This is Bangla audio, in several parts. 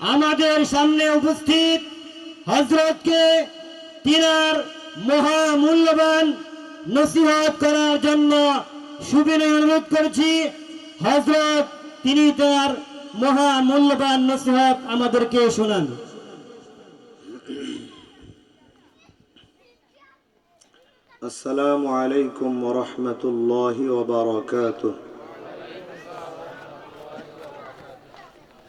আমাদের সামনে উপস্থিত হজরতকে তিনার মহামূল্যবান নসিহত করার জন্য সুবিনয় অনুরোধ করছি। হজরত তিনি তার মহামূল্যবান নসিহত আমাদেরকে শোনান। আসসালামু আলাইকুম রহমতুল্লাহ ওবরাকাতুহ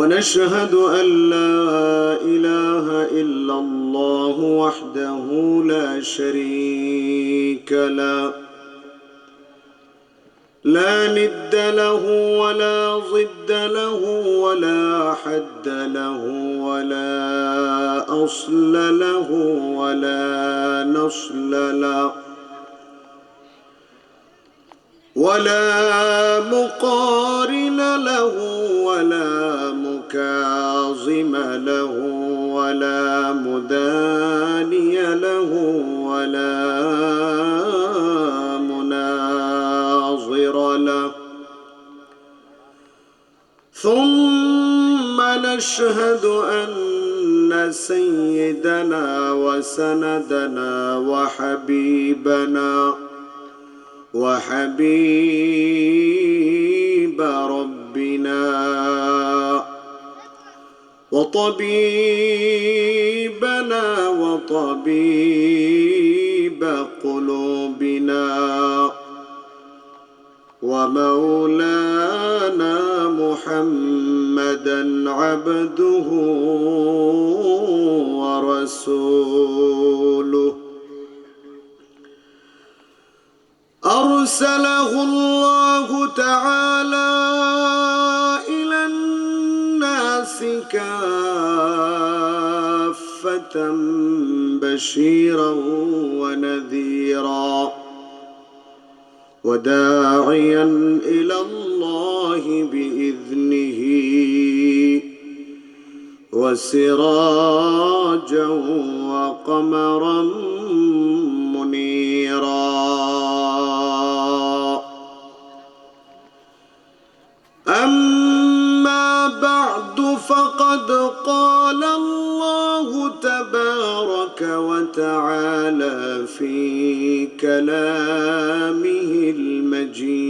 ونشهد أن لا إله إلا الله وحده لا شريك له. لا ند له ولا ضد له ولا حد له ولا أصل له ولا نصل له. ولا مقارن ثم نشهد أن سيدنا وسندنا وحبيبنا وحبيب ربنا وطبيبنا وطبيب قلوبنا ومولانا محمدا عبده ورسوله. أرسله الله تعالى إلى الناس كافة بشيرا ونذيرا وداعيا إلى الله بإذنه. وسراجا وقمرا منيرا. أما بعد فقد قال الله تبارك وتعالى في كلامه المجيد.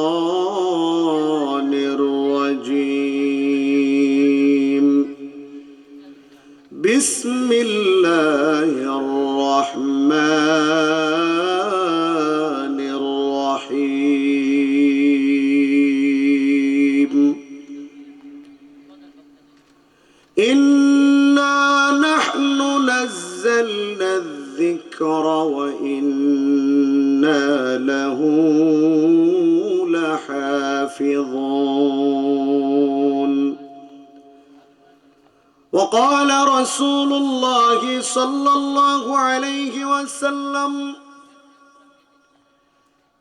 وقال رسول الله صلى الله عليه وسلم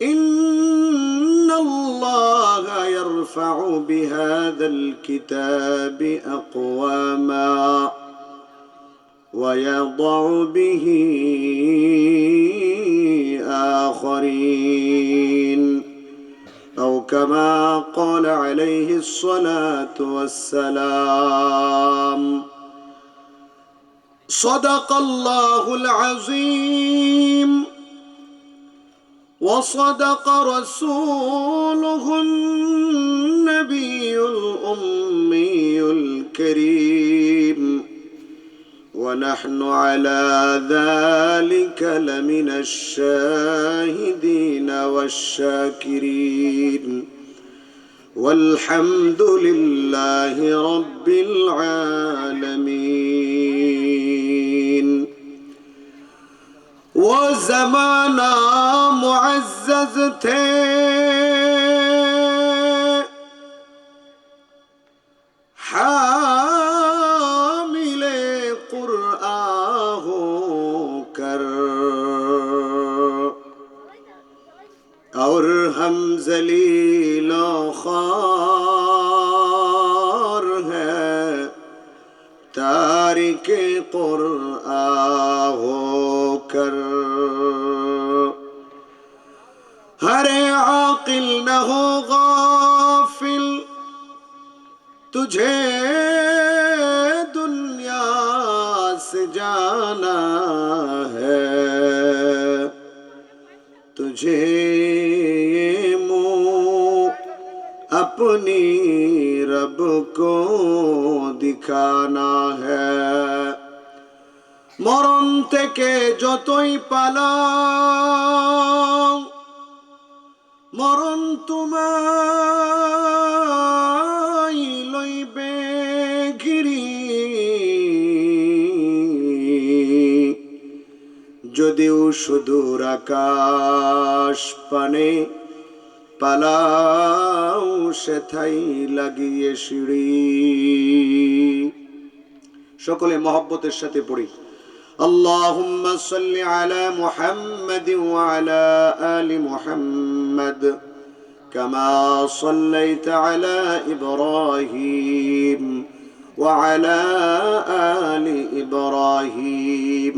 إن الله يرفع بهذا الكتاب أقواما ويضع به آخرين. أو كما قال عليه الصلاة والسلام صدق الله العظيم. وصدق رسوله النبي الأمي الكريم. ونحن على ذلك لمن الشاهدين والشاكرين. والحمد لله رب العالمين. زمانا معزز تھے۔ ہاں۔ तुझे ये मुंह अपनी रब को দিখানা হ্যাঁ মরণ থেকে যতই পালাও মরণ তোমায় সুদূর আকাশ পানে পালাও সেথাই লাগিয়ে সিঁড়ি সকলে মহব্বতের সাথে পড়ি اللهم صل على محمد وعلى آل محمد كما صليت على إبراهيم وعلى آل إبراهيم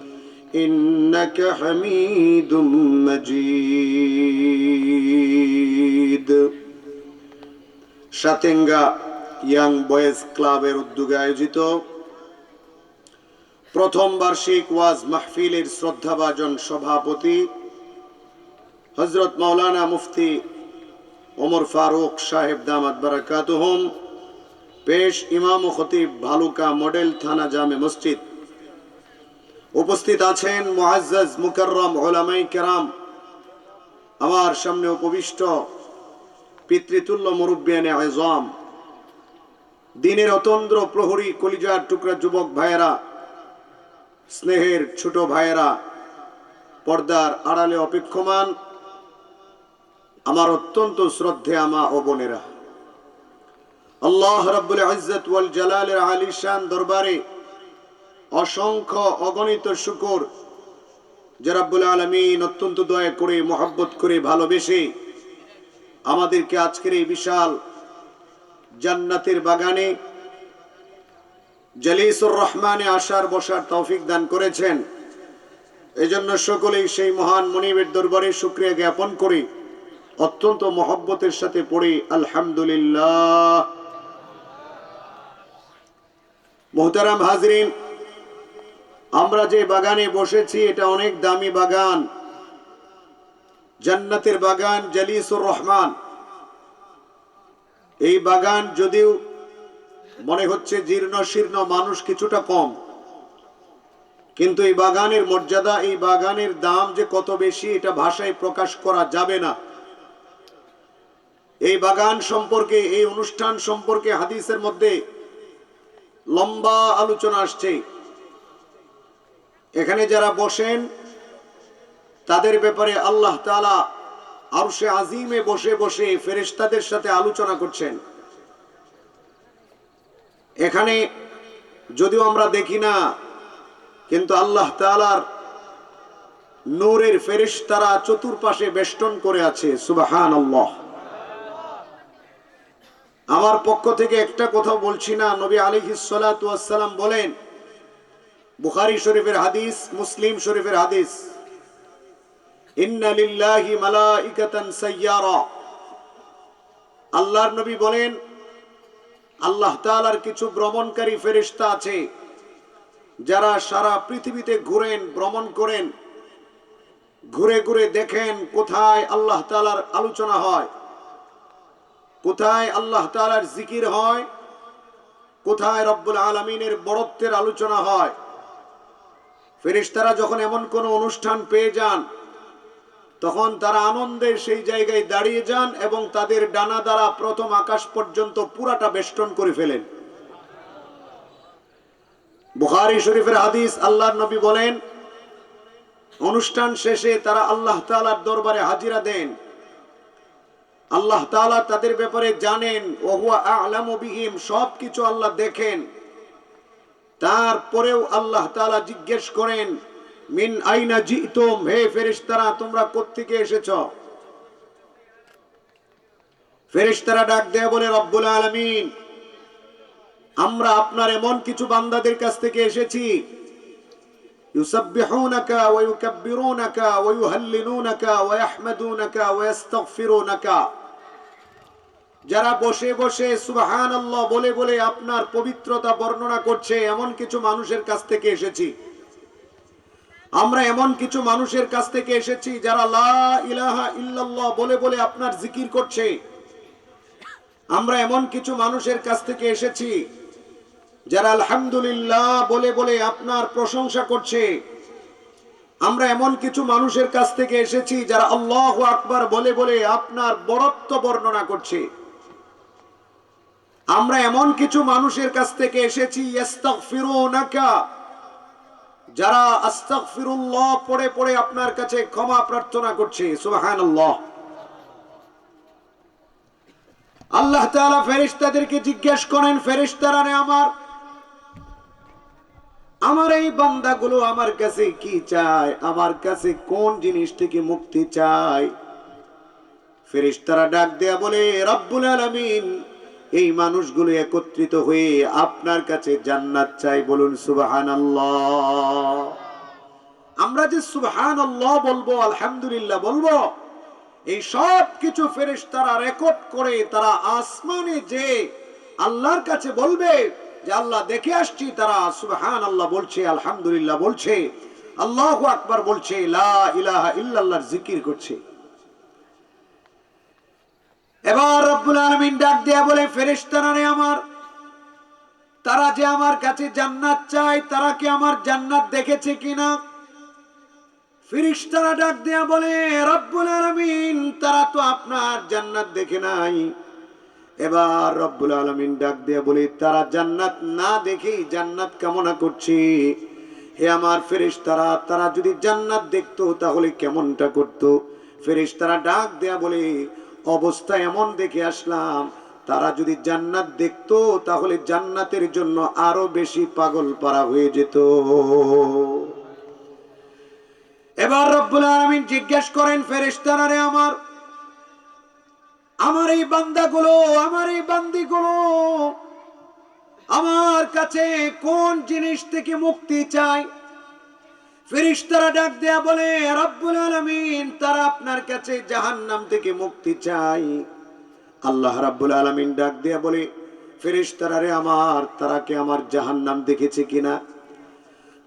إنك حميد مجيد সাতেঙ্গা ইয়াং বয়েজ ক্লাবের উদ্যোগে আয়োজিত প্রথম বার্ষিক ওয়াজ মাহফিলের শ্রদ্ধাভাজন সভাপতি হজরত মাওলানা মুফতি ওমর ফারুক সাহেব দামাত বারাকাতুহুম পেশ ইমাম ও খতিব ভালুকা মডেল থানা জামে মসজিদ উপস্থিত আছেন মুআজ্জাজ মুকাররম ওলামাই কেরাম। আমার সামনে উপবিষ্ট পিতৃতুল্য মুরব্বিয়ানে আজম। দিনের অতন্দ্র প্রহরী কলিজার টুকরা যুবক ভাইয়েরা, স্নেহের ছোট ভাইয়েরা, পর্দার আড়ালে অপেক্ষমান আমার অত্যন্ত শ্রদ্ধে আমা ও বোনেরা। আল্লাহ রাব্বুল ইজ্জত ওয়াল জালালের আলিশান দরবারে অসংখ্য অগণিত শুকর। যে আলামিন অত্যন্ত দয়া করে, মোহাব্বত করে ভালোবেসে আমাদেরকে আজকের এই বিশাল জান্নাতের বাগানে জালিসুর রহমানে আসার বসার তৌফিক দান করেছেন। এজন্য সকলেই সেই মহান মনিবের দরবারে শুক্রিয়া জ্ঞাপন করি অত্যন্ত মহব্বতের সাথে পড়ি, আলহামদুলিল্লাহ। মোহতারাম হাজরিন আমরা যে বাগানে বসেছি, এটা অনেক দামি বাগান। জান্নাতের বাগান জালিসুর রহমান। এই বাগান যদিও মনে হচ্ছে জীর্ণ শীর্ণ, মানুষ কিছুটা কম। কিন্তু এই বাগানের মর্যাদা, এই বাগানের দাম যে কত বেশি, এটা ভাষায় প্রকাশ করা যাবে না। এই বাগান সম্পর্কে, এই অনুষ্ঠান সম্পর্কে হাদিসের মধ্যে লম্বা আলোচনা আসছে। এখানে যারা বসেন, তাদের ব্যাপারে আল্লাহ তালা আরশে আজিমে বসে বসে ফেরেশতাদের সাথে আলোচনা করছেন। এখানে যদিও আমরা দেখি না, কিন্তু আল্লাহ তাআলার নূরের ফেরেশতারা চতুর্পাশে বেষ্টন করে আছে সুবাহান আমার পক্ষ থেকে একটা কথা বলছি না, নবী আলিহিসাল্লাম বলেন বুখারী শরীফের হাদিস, মুসলিম শরীফের হাদিস। আল্লাহর নবী বলেন, আল্লাহ তাআলার কিছু ভ্রমণকারী ফেরেশতা আছে, যারা সারা পৃথিবীতে ঘুরেন, ভ্রমণ করেন, ঘুরে ঘুরে দেখেন কোথায় আল্লাহ তাআলার আলোচনা হয়, কোথায় আল্লাহ তাআলার জিকির হয়, কোথায় রব্বুল আলমিনের বড়ত্বের আলোচনা হয়। ফেরেশতারা যখন এমন কোন অনুষ্ঠান পেয়ে যান, তখন তারা আনন্দে সেই জায়গায় দাঁড়িয়ে যান এবং তাদের ডানা দ্বারা প্রথম আকাশ পর্যন্ত পুরাটা বেষ্টন করে ফেলেন। বুখারী শরীফের হাদিস আল্লাহর নবী বলেন, অনুষ্ঠান শেষে তারা আল্লাহ তাআলার দরবারে হাজিরা দেন। আল্লাহ তাআলা তাদের ব্যাপারে জানেন, ওহুয়া আ'লামু বিহিম, সবকিছু আল্লাহ দেখেন। তারপরেও আল্লাহ তাআলা জিজ্ঞেস করেন মিন আইনা জিতুম হে ফেরেশতারা তোমরা কোত্থেকে এসেছো ফেরেশতারা ডাক দেয় বলে রব্বুল আলামিন আমরা আপনার এমন কিছু বান্দাদের কাছ থেকে এসেছি يسبحونك ويكبرونك ويهللونك ويحمدونك ويستغفرونك যারা বসে বসে সুবহান আল্লাহ বলে বলে আপনার পবিত্রতা বর্ণনা করছে, এমন কিছু মানুষের কাছ থেকে এসেছি। আমরা এমন কিছু মানুষের কাছ থেকে এসেছি যারা লা ইলাহা ইল্লাল্লাহ বলে বলে আপনার জিকির করছে। আমরা এমন কিছু মানুষের কাছ থেকে এসেছি যারা আলহামদুলিল্লাহ বলে বলে আপনার প্রশংসা করছে। আমরা এমন কিছু মানুষের কাছ থেকে এসেছি যারা আল্লাহ আকবার বলে বলে আপনার বরত্ব বর্ণনা করছে। আমরা এমন কিছু মানুষের কাছ থেকে এসেছি যারা আস্তাগফিরুল্লাহ পড়ে পড়ে আপনার কাছে ক্ষমা প্রার্থনা করছে, সুবহানাল্লাহ। আল্লাহ তাআলা ফেরেশতাদেরকে জিজ্ঞেস করেন, ফেরেশতারা রে আমার আমার এই বান্দাগুলো আমার কাছে কি চায়? আমার কাছে কোন জিনিস থেকে মুক্তি চায়? ফেরেশতারা ডাক দেয়া বলে, রব্বুল আলামিন এই মানুষগুলো একত্রিত হয়ে আপনার কাছে জান্নাত চাই বলুন সুবহানাল্লাহ। আমরা যে সুবহানাল্লাহ বলব, আলহামদুলিল্লাহ বলব, এই সব কিছু ফেরেস তারা রেকর্ড করে তারা আসমানে যে আল্লাহর কাছে বলবে যে আল্লাহ দেখে আসছি, তারা সুবহান আল্লাহ বলছে, আলহামদুলিল্লাহ বলছে, আল্লাহ আকবার বলছে, লা ইলাহা ইল্লাল্লাহর জিকির করছে। এবার রব্বুল আলমিন ডাক দেয়া বলে ফেরেশতারা রে আমার? তারা যে আমার কাছে জান্নাত চায়, তারা কি আমার জান্নাত দেখেছে কিনা? ফিরিস্তারা ডাক দেয়া বলে, রব্বুল আলামিন, তারা তো আপনার জান্নাত দেখে নাই। এবার রব্বুল আলামিন ডাক দেয়া বলে, তারা জান্নাত না দেখেই জান্নাত কামনা করছে। হে আমার ফেরেশতারা, তারা যদি জান্নাত দেখতো, তাহলে কেমনটা করতো? ফেরেশতারা ডাক দেয়া বলে অবস্থা এমন দেখে আসলাম, তারা যদি জান্নাত দেখতো, তাহলে জান্নাতের জন্য আরও বেশি পাগল পারা হয়ে যেত। এবার রব্বুল আলামিন জিজ্ঞেস করেন, ফেরেশতারা রে আমার আমার এই বান্দাগুলো, আমার এই বান্দিগুলো, আমার কাছে কোন জিনিস থেকে মুক্তি চাই ফেরেশতারা ডাক দেয়া বলে, রব্বুল আলামিন, তারা আপনার কাছে জাহান্নাম থেকে মুক্তি চাই। আল্লাহ রাব্বুল আলামিন ডাক দেয়া বলে, ফেরেশতারা রে আমার, তারা কি আমার জাহান্নাম দেখেছে কিনা?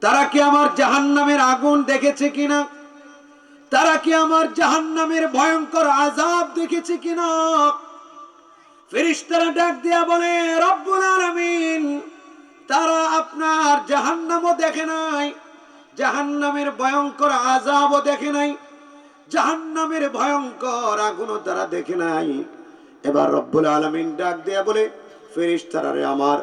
তারা কি আমার জাহান্নামের আগুন দেখেছে কিনা? তারা কি আমার জাহান্নামের ভয়ঙ্কর আজাব দেখেছে কিনা? ফেরেশতারা ডাক দিয়া বলে, রব্বুল আলামিন, তারা আপনার জাহান্নামও দেখে নাই জাহান্নামের ভয়ঙ্কর আজাবও দেখে নাই, জাহান্নামের ভয়ঙ্কর আগুনও তারা দেখে নাই। এবার রব্বুল আলামিন ডাক দেয়া বলে, ফেরেশতারা রে আমার,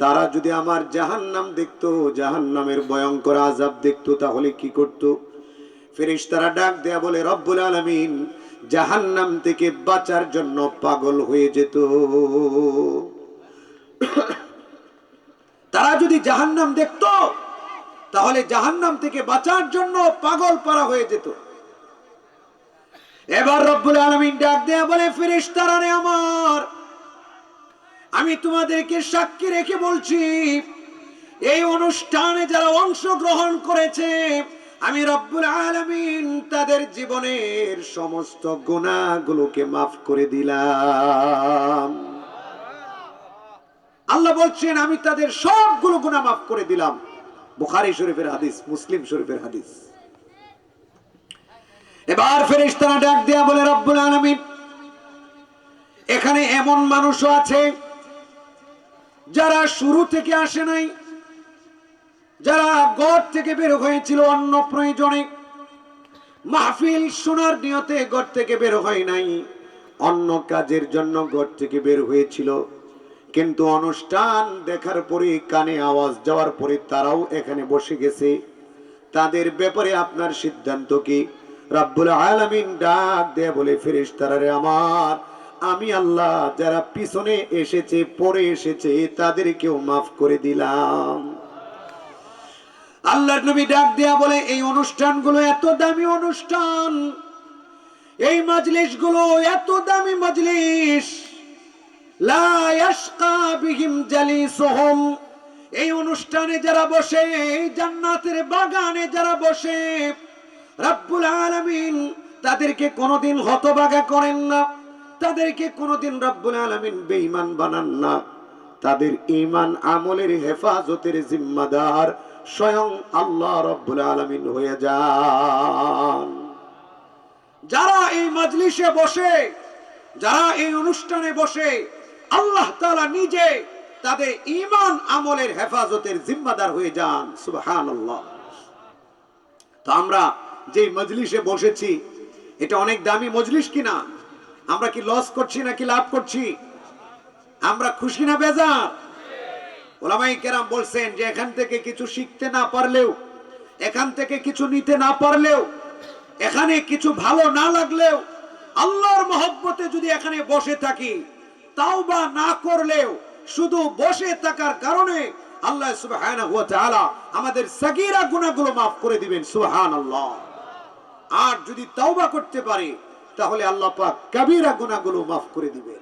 তারা যদি আমার জাহান্নাম দেখতো, জাহান্নামের ভয়ঙ্কর আজাব দেখতো, তাহলে কি করতো? ফেরেশতারা ডাক দেয়া বলে, রব্বুল আলামিন, জাহান্নাম থেকে বাঁচার জন্য পাগল হয়ে যেত। তারা যদি জাহান্নাম দেখতো তাহলে জাহান্নাম থেকে বাঁচার জন্য পাগল পারা হয়ে যেত। এবার রব্বুল আলমিন ডাক দেয়া বলে ফিরিস তারারে আমার, আমি তোমাদেরকে সাক্ষী রেখে বলছি, এই অনুষ্ঠানে যারা অংশগ্রহণ করেছে, আমি রব্বুল আলমিন তাদের জীবনের সমস্ত গুণাগুলোকে মাফ করে দিলাম। আল্লাহ বলছেন, আমি তাদের সবগুলো গুণা মাফ করে দিলাম। বুখারি শরীফের হাদিস, মুসলিম শরীফের হাদিস। এবার ফেরেশতারা ডাক দেয়া বলে, রব্বুল আলামিন, এখানে এমন মানুষও আছে যারা শুরু থেকে আসে নাই, যারা গড় থেকে বের হয়েছিল অন্য প্রয়োজনে, মাহফিল শোনার নিয়তে গড় থেকে বের হয় নাই, অন্য কাজের জন্য গড় থেকে বের হয়েছিল। কিন্তু অনুষ্ঠান দেখার পরে কানে আওয়াজ যাওয়ার পরে তারাও এখানে বসে গেছে। তাদের ব্যাপারে আপনার সিদ্ধান্ত কি? রাব্বুল আলামিন ডাক দেয়া বলে ফেরেশ তারারে আমার, আমি আল্লাহ যারা পিছনে এসেছে পরে এসেছে, তাদেরকেও মাফ করে দিলাম। আল্লাহ নবী ডাক দেয়া বলে, এই অনুষ্ঠানগুলো এত দামি অনুষ্ঠান, এই মাজলিসগুলো এত দামি মাজলিস এই অনুষ্ঠানে যারা বসে জান্নাতের বাগানে যারা বসে, রব্বুল আলামিন তাদেরকে কোনোদিন হতবাগা করেন না। তাদেরকে কোনোদিন রব্বুল আলামিন বেঈমান বানান না। তাদের ঈমান আমলের হেফাজতের জিম্মাদার স্বয়ং আল্লাহ রব্বুল আলামিন হয়ে যান। যারা এই মজলিসে বসে, যারা এই অনুষ্ঠানে বসে আল্লাহ তাআলা নিজে তাদের ঈমান আমলের হেফাজতের জিম্মাদার হয়ে যান। তো আমরা যে মজলিসে বসেছি, এটা অনেক দামি মজলিস কিনা? আমরা কি লস করছি নাকি লাভ করছি? আমরা খুশি না বেজার? ওলামাই কেরাম বলছেন যে এখান থেকে কিছু শিখতে না পারলেও, এখান থেকে কিছু নিতে না পারলেও, এখানে কিছু ভালো না লাগলেও, আল্লাহর মহব্বতে যদি এখানে বসে থাকি তাও বা না করলেও শুধু বসে থাকার কারণে আল্লাহ সুবহানাহু ওয়া তাআলা আমাদের সাগীরা গুনাহগুলো মাফ করে দিবেন, সুবহানাল্লাহ। আর যদি তাওবা করতে পারি, তাহলে আল্লাহ পাক কাবীরা গুনাহগুলো মাফ করে দিবেন।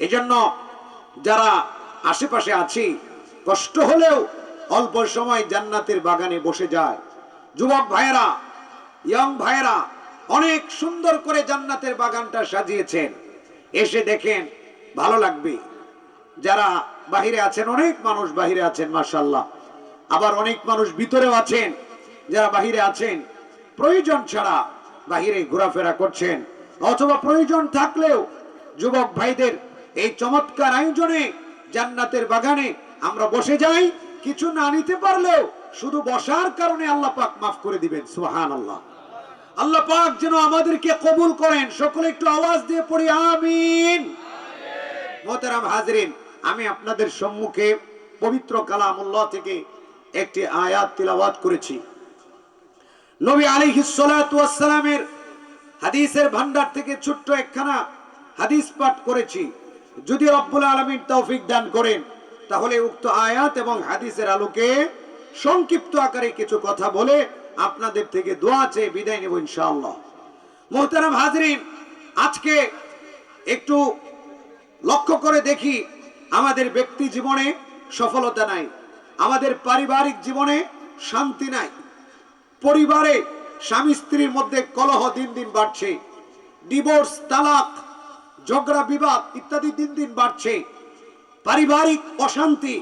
এজন্য যারা আশেপাশে আছি, কষ্ট হলেও অল্প সময় জান্নাতের বাগানে বসে যায়। যুবক ভাইয়েরা ইয়ং ভাইয়েরা, অনেক সুন্দর করে জান্নাতের বাগানটা সাজিয়েছেন। এসে দেখেন, ভালো লাগবে। যারা বাহিরে আছেন, অনেক মানুষ বাহিরে আছেন মার্শাল্লাহ আবার অনেক মানুষ ভিতরেও আছেন, যারা বাহিরে আছেন। প্রয়োজন ছাড়া বাহিরে ঘোরাফেরা করছেন, অথবা প্রয়োজন থাকলেও যুবক ভাইদের এই চমৎকার আয়োজনে, জান্নাতের বাগানে আমরা বসে যাই, কিছু না নিতে পারলেও শুধু বসার কারণে আল্লাহ পাক মাফ করে দিবেন সুহান আল্লাহ আল্লাহ পাক যেন আমাদেরকে কবুল করেন। সকলে একটু আওয়াজ দিয়ে পড়ি, আমিন। মোহতারাম হাজরিন, আমি আপনাদের সম্মুখে পবিত্র কালামুল্লাহ থেকে একটি আয়াত তিলাওয়াত করেছি। নবী আলাইহিস সালাতু সালামের হাদিসের ভান্ডার থেকে ছোট্ট একখানা হাদিস পাঠ করেছি। যদি রব্বুল আলামিন তৌফিক দান করেন, তাহলে উক্ত আয়াত এবং হাদিসের আলোকে সংক্ষিপ্ত আকারে কিছু কথা বলে আপনাদের থেকে দোয়া চেয়ে বিদায় নেব ইনশাআল্লাহ। মোহতারাম হাজরিন, আজকে একটু লক্ষ্য করে দেখি আমাদের ব্যক্তি জীবনে সফলতা নাই, আমাদের পারিবারিক জীবনে শান্তি নাই, পরিবারে স্বামী স্ত্রীর মধ্যে কলহ দিন দিন বাড়ছে, ডিভোর্স, তালাক, ঝগড়া, বিবাদ ইত্যাদি দিন দিন বাড়ছে, পারিবারিক অশান্তি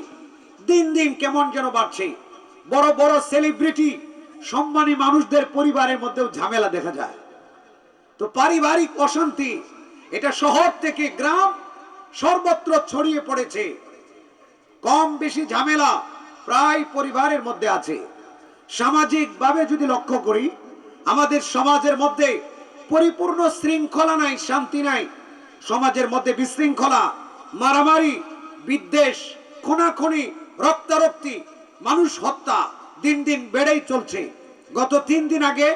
দিন দিন কেমন যেন বাড়ছে, বড় বড় সেলিব্রিটি সম্মানী মানুষদের পরিবারের মধ্যেও ঝামেলা দেখা যায়। তো পারিবারিক অশান্তি, এটা শহর থেকে গ্রাম সর্বত্র ছড়িয়ে পড়েছে। কম বেশি ঝামেলা প্রায় পরিবারের মধ্যে আছে। সামাজিকভাবে যদি লক্ষ্য করি, আমাদের সমাজের মধ্যে পরিপূর্ণ শৃঙ্খলা নাই, শান্তি নাই। সমাজের মধ্যে বিশৃঙ্খলা, মারামারি, বিদ্বেষ, খুনাখুনি, রক্তারক্তি, মানুষ হত্যা দিন দিন বেড়েই চলছে। গত তিন দিন আগে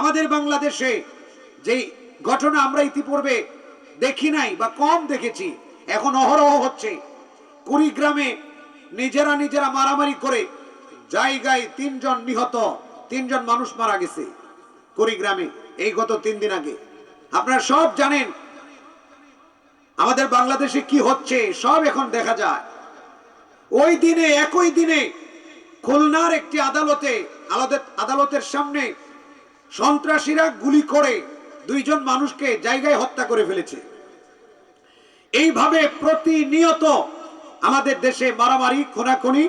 আমাদের বাংলাদেশে যেই ঘটনা আমরা ইতিপূর্বে দেখি নাই বা কম দেখেছি, এখন অহরহ হচ্ছে। কুড়িগ্রামে নিজেরা নিজেরা মারামারি করে জায়গায় তিনজন নিহত, তিনজন মানুষ মারা গেছে কুড়িগ্রামে এই গত তিন দিন আগে। আপনারা সব জানেন আমাদের বাংলাদেশে কি হচ্ছে, সব এখন দেখা যায়। ওই দিনে, একই দিনে খুলনার একটি আদালতে আদালতের সামনে সন্ত্রাসীরা গুলি করে দুইজন মানুষকে জায়গায় হত্যা করে ফেলেছে। এইভাবে প্রতিনিয়ত আমাদের দেশে মারামারি, খোনাখুনি,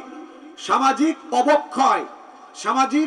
সামাজিক অবক্ষয়, সামাজিক